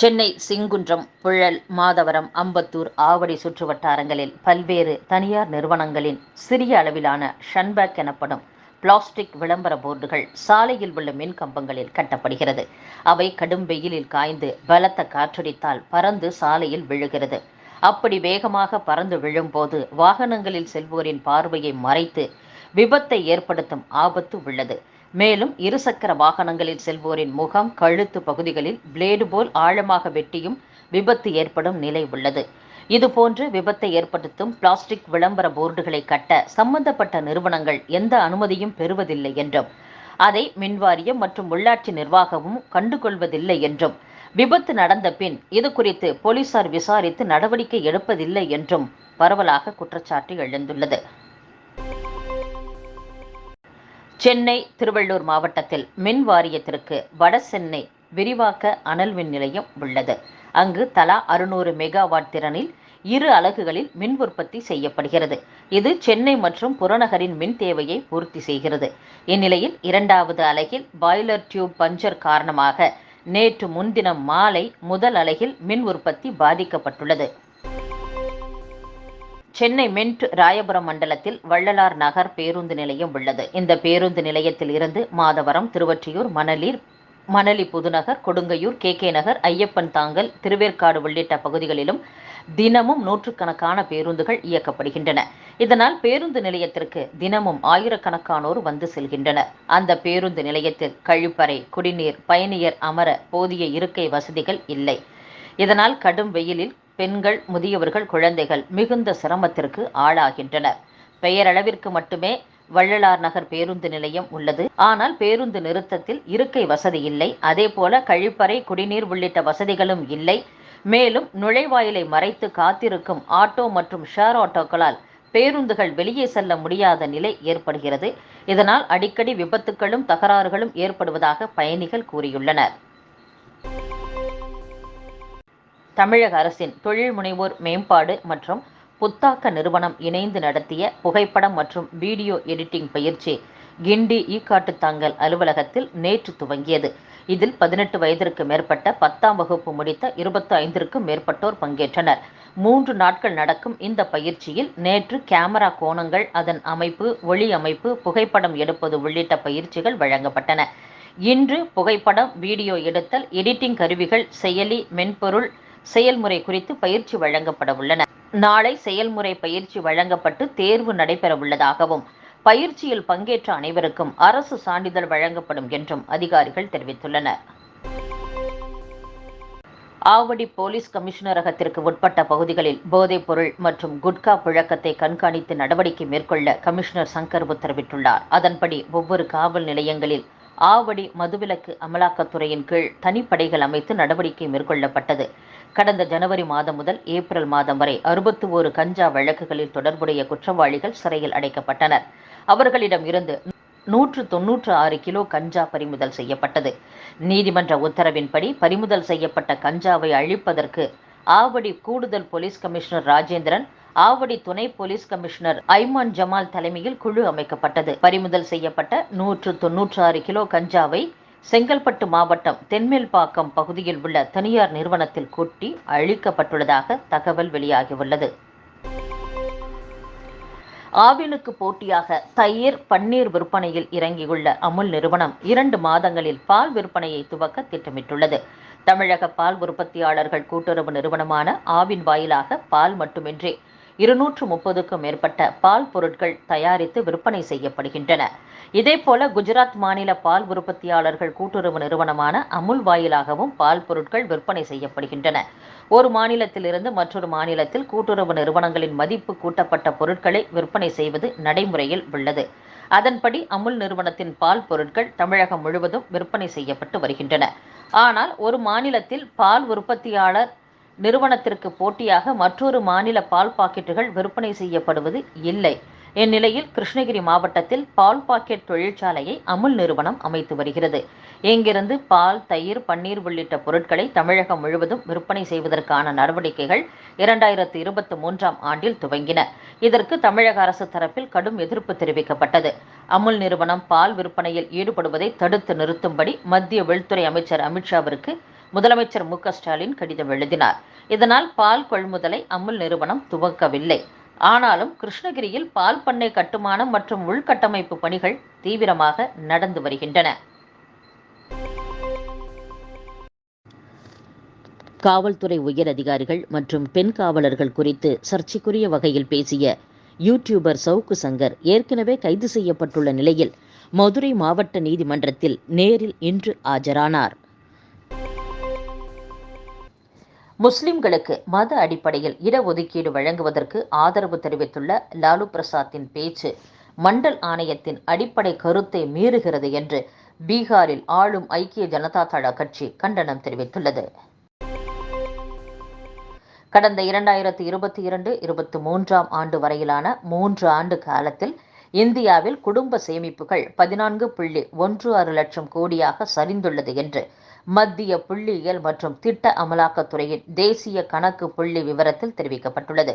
சென்னை சிங்குன்றம் புழல் மாதவரம் அம்பத்தூர் ஆவடி சுற்று வட்டாரங்களில் பல்வேறு தனியார் நிறுவனங்களின் சிறிய அளவிலான ஷன்பேக் எனப்படும் பிளாஸ்டிக் விளம்பர போர்டுகள் சாலையில் உள்ள மின் கம்பங்களில் கட்டப்படுகிறது. அவை கடும் வெயிலில் காய்ந்து பலத்த காற்றடித்தால் பறந்து சாலையில் விழுகிறது. அப்படி வேகமாக பறந்து விழும்போது வாகனங்களில் செல்வோரின் பார்வையை மறைத்து விபத்தை ஏற்படுத்தும் ஆபத்து உள்ளது. மேலும் இருசக்கர வாகனங்களில் செல்வோரின் முகம் கழுத்து பகுதிகளில் பிளேடு போல் ஆழமாக வெட்டியும் விபத்து ஏற்படும் நிலை உள்ளது. இதுபோன்று விபத்தை ஏற்படுத்தும் பிளாஸ்டிக் விளம்பர போர்டுகளை கட்ட சம்பந்தப்பட்ட நிறுவனங்கள் எந்த அனுமதியும் பெறுவதில்லை என்றும் அதை மின்வாரியம் மற்றும் உள்ளாட்சி நிர்வாகமும் கண்டுகொள்வதில்லை என்றும் விபத்து நடந்த பின் இது குறித்து போலீசார் விசாரித்து நடவடிக்கை எடுப்பதில்லை என்றும் பரவலாக குற்றச்சாட்டு எழுந்துள்ளது. சென்னை திருவள்ளூர் மாவட்டத்தில் மின் வாரியத்திற்கு வட சென்னை விரிவாக்க அனல் மின் நிலையம் உள்ளது. அங்கு தலா அறுநூறு மெகாவாட் திறனில் இரு அலகுகளில் மின் உற்பத்தி செய்யப்படுகிறது. இது சென்னை மற்றும் புறநகரின் மின் தேவையை பூர்த்தி செய்கிறது. இந்நிலையில் இரண்டாவது அலகில் பாய்லர் டியூப் பஞ்சர் காரணமாக நேற்று முன்தினம் மாலை முதல் அலகில் மின் உற்பத்தி பாதிக்கப்பட்டுள்ளது. சென்னை மென்ட் ராயபுரம் மண்டலத்தில் வள்ளலார் நகர் பேருந்து நிலையம் உள்ளது. இந்த பேருந்து நிலையத்தில் இருந்து மாதவரம் திருவற்றியூர் மணலீர் மணலி புதுநகர் கொடுங்கையூர் கே கே நகர் ஐயப்பன் தாங்கல் திருவேற்காடு உள்ளிட்ட பகுதிகளிலும் தினமும் நூற்றுக்கணக்கான பேருந்துகள் இயக்கப்படுகின்றன. இதனால் பேருந்து நிலையத்திற்கு தினமும் ஆயிரக்கணக்கானோர் வந்து செல்கின்றனர். அந்த பேருந்து நிலையத்தில் கழிப்பறை குடிநீர் பயணியர் அமர போதிய இருக்கை வசதிகள் இல்லை. இதனால் கடும் வெயிலில் பெண்கள் முதியவர்கள் குழந்தைகள் மிகுந்த சிரமத்திற்கு ஆளாகின்றனர். பெயரளவிற்கு மட்டுமே வள்ளலார் நகர் பேருந்து நிலையம் உள்ளது. ஆனால் பேருந்து நிறுத்தத்தில் இருக்கை வசதி இல்லை. அதேபோல கழிப்பறை குடிநீர் உள்ளிட்ட வசதிகளும் இல்லை. மேலும் நுழைவாயிலை மறைத்து காத்திருக்கும் ஆட்டோ மற்றும் ஷேர் ஆட்டோக்களால் பேருந்துகள் வெளியே செல்ல முடியாத நிலை ஏற்படுகிறது. இதனால் அடிக்கடி விபத்துகளும் தகராறுகளும் ஏற்படுவதாக பயணிகள் கூறியுள்ளனர். தமிழக அரசின் தொழில் முனைவோர் மேம்பாடு மற்றும் புத்தாக்க நிறுவனம் இணைந்து நடத்திய புகைப்படம் மற்றும் வீடியோ எடிட்டிங் பயிற்சி கிண்டி ஈக்காட்டுத்தாங்கல் அலுவலகத்தில் நேற்று துவங்கியது. இதில் பதினெட்டு வயதிற்கு மேற்பட்ட பத்தாம் வகுப்பு முடித்த இருபத்தி ஐந்திற்கும் மேற்பட்டோர் பங்கேற்றனர். மூன்று நாட்கள் நடக்கும் இந்த பயிற்சியில் நேற்று கேமரா கோணங்கள் அதன் அமைப்பு ஒளி அமைப்பு புகைப்படம் எடுப்பது உள்ளிட்ட பயிற்சிகள் வழங்கப்பட்டன. இன்று புகைப்படம் வீடியோ எடுத்தல் எடிட்டிங் கருவிகள் செயலி மென்பொருள் செயல்முறை குறித்து பயிற்சி வழங்கப்பட உள்ளன. நாளை செயல்முறை பயிற்சி வழங்கப்பட்டு தேர்வு நடைபெற உள்ளதாகவும் பயிற்சியில் பங்கேற்ற அனைவருக்கும் அரசு சான்றிதழ் வழங்கப்படும் என்றும் அதிகாரிகள் தெரிவித்துள்ளனர். ஆவடி போலீஸ் கமிஷனரகத்திற்கு உட்பட்ட பகுதிகளில் போதைப் பொருள் மற்றும் குட்கா புழக்கத்தை கண்காணித்து நடவடிக்கை மேற்கொள்ள கமிஷனர் சங்கர் உத்தரவிட்டுள்ளார். அதன்படி ஒவ்வொரு காவல் நிலையங்களில் ஆவடி மதுவிலக்கு அமலாக்கத்துறையின் கீழ் தனிப்படைகள் அமைத்து நடவடிக்கை மேற்கொள்ளப்பட்டது. கடந்த ஜனவரி மாதம் முதல் ஏப்ரல் மாதம் வரை அறுபத்தி ஓரு கஞ்சா வழக்குகளில் தொடர்புடைய குற்றவாளிகள் சிறையில் அடைக்கப்பட்டனர். அவர்களிடம் இருந்து நூற்று தொன்னூற்று ஆறு கிலோ கஞ்சா பறிமுதல் செய்யப்பட்டது. நீதிமன்ற உத்தரவின்படி பறிமுதல் செய்யப்பட்ட கஞ்சாவை அழிப்பதற்கு ஆவடி கூடுதல் போலீஸ் கமிஷனர் ராஜேந்திரன் ஆவடி துணை போலீஸ் கமிஷனர் ஐமான் ஜமால் தலைமையில் குழு அமைக்கப்பட்டது. பறிமுதல் செய்யப்பட்ட நூற்று தொன்னூற்று ஆறு கிலோ கஞ்சாவை செங்கல்பட்டு மாவட்டம் தென்மேல்பாக்கம் பகுதியில் உள்ள தனியார் நிறுவனத்தில் கொட்டி அழிக்கப்பட்டுள்ளதாக தகவல் வெளியாகியுள்ளது. ஆவினுக்கு போட்டியாக தயிர் பன்னீர் விற்பனையில் இறங்கியுள்ள அமுல் நிறுவனம் இரண்டு மாதங்களில் பால் விற்பனையை துவக்க திட்டமிட்டுள்ளது. தமிழக பால் உற்பத்தியாளர்கள் கூட்டுறவு நிறுவனமான ஆவின் வாயிலாக பால் மட்டுமின்றி இருநூற்று முப்பதுக்கும் மேற்பட்ட பால் பொருட்கள் தயாரித்து விற்பனை செய்யப்படுகின்றன. இதேபோல குஜராத் மாநில பால் உற்பத்தியாளர்கள் கூட்டுறவு நிறுவனமான அமுல் வாயிலாகவும் பால் பொருட்கள் விற்பனை செய்யப்படுகின்றன. ஒரு மாநிலத்திலிருந்து மற்றொரு மாநிலத்தில் கூட்டுறவு நிறுவனங்களின் மதிப்பு கூட்டப்பட்ட பொருட்களை விற்பனை செய்வது நடைமுறையில் உள்ளது. அதன்படி அமுல் நிறுவனத்தின் பால் பொருட்கள் தமிழகம் முழுவதும் விற்பனை செய்யப்பட்டு வருகின்றன. ஆனால் ஒரு மாநிலத்தில் பால் உற்பத்தியாளர் நிறுவனத்திற்கு போட்டியாக மற்றொரு மாநில பால் பாக்கெட்டுகள் விற்பனை செய்யப்படுவது இல்லை. இந்நிலையில் கிருஷ்ணகிரி மாவட்டத்தில் பால் பாக்கெட் தொழிற்சாலையை அமுல் நிறுவனம் அமைத்து வருகிறது. இங்கிருந்து பால் தயிர் பன்னீர் உள்ளிட்ட பொருட்களை தமிழகம் முழுவதும் விற்பனை செய்வதற்கான நடவடிக்கைகள் இரண்டாயிரத்து இருபத்தி மூன்றாம் ஆண்டில் துவங்கின. இதற்கு தமிழக அரசு தரப்பில் கடும் எதிர்ப்பு தெரிவிக்கப்பட்டது. அமுல் நிறுவனம் பால் விற்பனையில் ஈடுபடுவதை தடுத்து நிறுத்தும்படி மத்திய உள்துறை அமைச்சர் அமித்ஷாவிற்கு முதலமைச்சர் மு ஸ்டாலின் கடிதம் எழுதினார். இதனால் பால் கொள்முதலை அமுல் நிறுவனம் துவக்கவில்லை ஆனாலும் கிருஷ்ணகிரியில் பால் பண்ணை கட்டுமானம் மற்றும் உள்கட்டமைப்பு பணிகள் தீவிரமாக நடந்து வருகின்றன. காவல்துறை உயர் அதிகாரிகள் மற்றும் பெண் காவலர்கள் குறித்து சர்ச்சைக்குரிய வகையில் பேசிய யூடியூபர் சவுக்கு சங்கர் ஏற்கனவே கைது செய்யப்பட்டுள்ள நிலையில் மதுரை மாவட்ட நீதிமன்றத்தில் நேரில் இன்று ஆஜரானார். முஸ்லிம்களுக்கு மத அடிப்படையில் இடஒதுக்கீடு வழங்குவதற்கு ஆதரவு தெரிவித்துள்ள லாலு பிரசாத்தின் பேச்சு மண்டல் ஆணையத்தின் அடிப்படை கருத்தை மீறுகிறது என்று பீகாரில் ஆளும் ஐக்கிய ஜனதா தள கட்சி கண்டனம் தெரிவித்துள்ளது. கடந்த இரண்டாயிரத்தி இருபத்தி இரண்டு இருபத்தி மூன்றாம் ஆண்டு வரையிலான மூன்று ஆண்டு காலத்தில் இந்தியாவில் குடும்ப சேமிப்புகள் பதினான்கு புள்ளி ஒன்று ஆறு லட்சம் கோடியாக சரிந்துள்ளது என்று மத்திய புள்ளியியல் மற்றும் திட்ட அமலாக்கத்துறையின் தேசிய கணக்கு புள்ளி விவரத்தில் தெரிவிக்கப்பட்டுள்ளது.